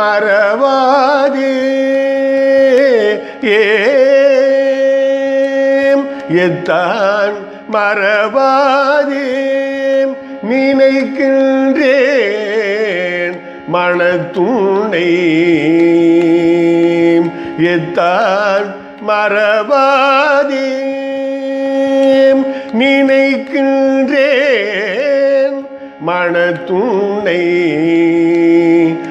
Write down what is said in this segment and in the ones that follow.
மறவாதே. ஏத்தான் மறவாதே. நினைக்கின்றேன் மனத்துணை எத்தான் மறவாதே. நினைக்கின்றேன் மனத்துணை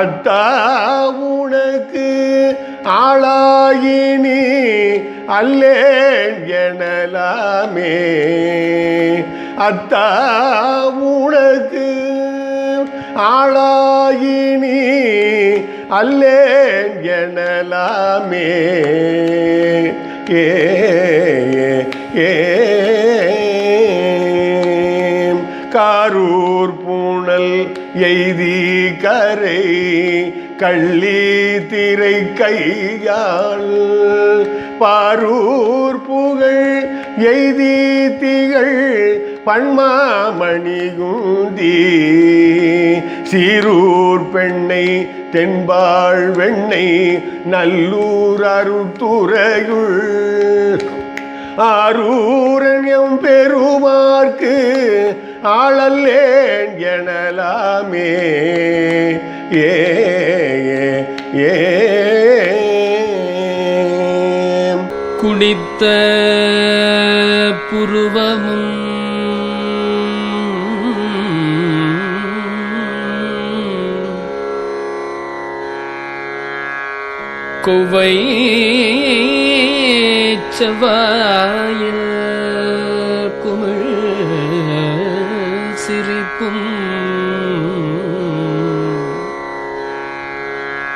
அத்தா உனக்கு ஆளாயினி அல்லேன் எனலாமே. அத்தா உனக்கு ஆளாயினி அல்லேன் எனலாமே. ஏ காரூர் பூனல் எய்தி கரை கள்ளி திரை கையாள் பாரூர் புகழ் எய்தி திகழ் பன்மாமணிகுந்தி. சீரூர் பெண்ணை தென்பாள் வெண்ணை நல்லூர் அருத்துறையுள் ஆரூரன் பெருமார்க்கு ஆளல்லேன் எனலாமே. ஏ ஏ, ஏ குடித்த புருவமும் குவை செவ்வாயில் குமிழ்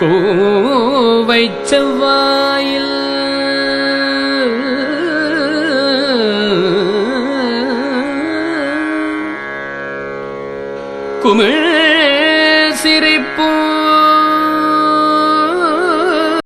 கோவை செவ்வாயில். குமிழ்